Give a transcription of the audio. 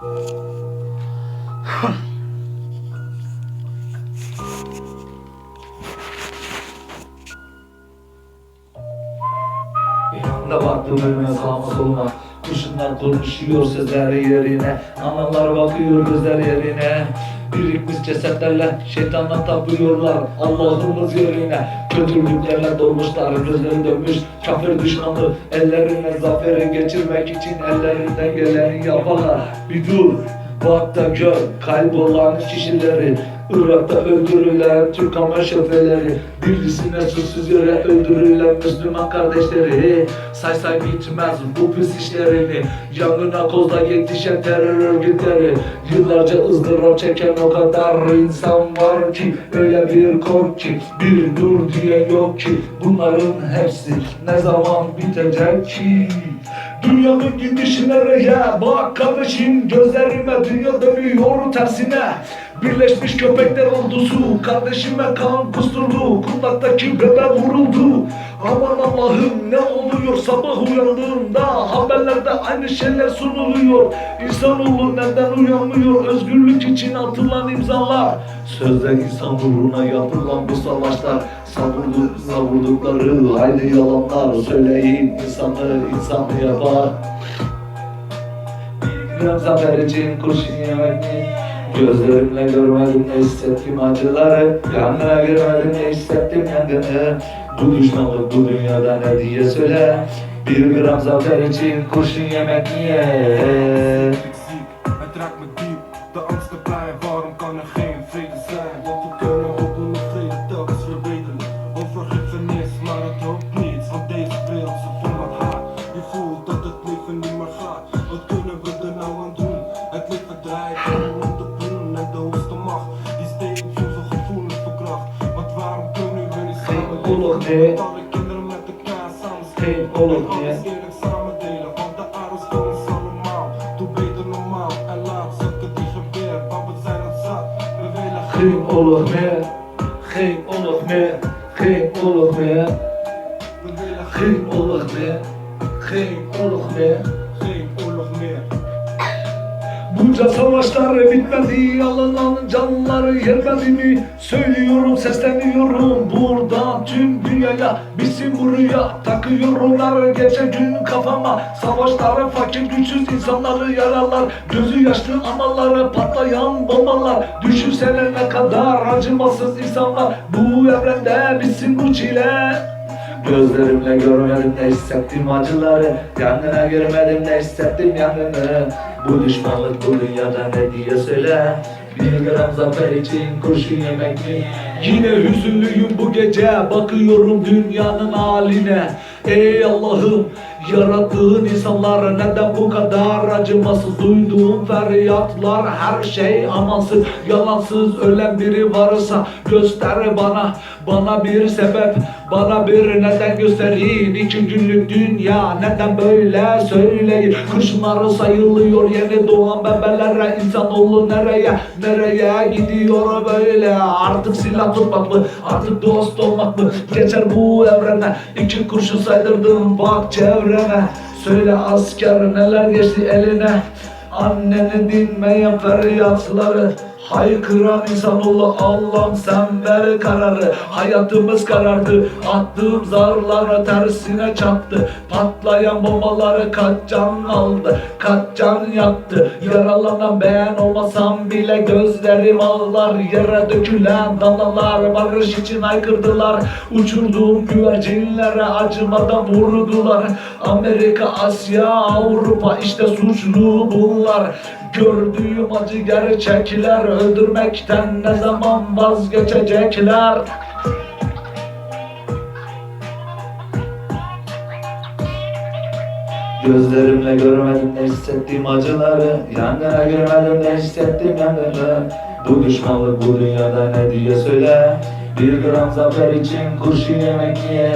Anda baktım önüme sağıma soluma. Kuşunlar konuşuyor sözler yerine. Analar bakıyor gözler yerine Birikmiş cesetlerle şeytanla tapıyorlar. Allah'ımız yerine Kötülüklerle dolmuşlar. Gözleri dönmüş Kafir düşmanı. Ellerine zaferi geçirmek için Ellerinden geleni yaparlar. Bir dur Bak da gör kaybolan kişileri Irak'ta öldürülen Türk ama şoförleri Bilgisine suçsuz yere öldürülen Müslüman kardeşleri Say say bitmez bu pis işlerini. Yangına kozda yetişen terör örgütleri Yıllarca ızdırap çeken o kadar insan var ki Öyle bir kork ki bir dur diye yok ki Bunların hepsi ne zaman bitecek ki Dünyanın gidişi nereye? Bak kardeşim gözlerime dünya dönüyor tersine Birleşmiş köpekler ordusu Kardeşime kan kusturdu Kundaktaki bebe vuruldu Aman Allah'ım ne oluyor? Sabah uyandığımda Haberlerde aynı şeyler sunuluyor. İnsanoğlu neden uyanmıyor? Özgürlük için atılan imzalar. Sözde insan uğruna yapılan bu savaşlar. Savurduk, savurdukları hayli yalanlar. Söyleyin insanı insanı yapar? Bilmiyorum zafer için kurşun yemek? Gözlerimle görmedim ne hissettim acıları. Yangına girmedim ne hissettim yangını Bu düşmanlık bu dünyada ne diye söyle Bir gram zafer için kurşun yemek niye? We willen Geen oorlog meer, geen oorlog meer, geen oorlog meer Geen oorlog meer, geen oorlog meer geen oorlog meer. Bunca savaşlar bitmedi alınan canları yermedi mi? Söylüyorum sesleniyorum buradan tüm dünyaya Bizim buraya takıyorlar gece gün kafama Savaşları fakir güçsüz insanları yaralar Gözü yaşlı analları patlayan bombalar. Düşünsene ne kadar acımasız insanlar. Bu evrende bitsin bu çile Gözlerimle görmedim ne hissettim acıları. Yangına girmedim ne hissettim yangını Bu düşmanlık bu dünyada ne diye söyle. Bir gram zafer için kurşun yemek mi? Yine hüzünlüyüm bu gece Bakıyorum dünyanın haline. Ey Allah'ım Yarattığın insanlar neden bu kadar acımasız? Duyduğum feryatlar her şey amansız. Yalansız ölen biri varsa göster bana. Bana bir sebep bana bir neden gösterin. İki günlük dünya neden böyle söyleyin? Kurşunları sayılıyor yeni doğan bebelere İnsanoğlu nereye? Nereye gidiyor böyle? Artık silah tutmak mı? Artık dost olmak mı? Geçer bu evrene. İki kurşun saydırdım bak çevrene Söyle asker neler geçti eline. Anneni dinmeyen feryatları Haykıran insanoğlu Allah'ım sen ver kararı. Hayatımız karardı Attığım zarları tersine çattı. Patlayan bombaları kaç can aldı Kaç can yaktı. Yaralanan ben olmasam bile Gözlerim ağlar. Yere dökülen danalar Barış için haykırdılar. Uçurduğum güvercinlere acımadan vurdular. Amerika, Asya, Avrupa işte suçlu bunlar. Gördüğüm acı gerçekler Öldürmekten ne zaman vazgeçecekler? Gözlerimle görmedim ne hissettiğim acıları. Yangına girmedim ne hissettim yangını. Bu düşmanlık bu dünyada ne diye söyle. Bir gram zafer için kurşun yemek niye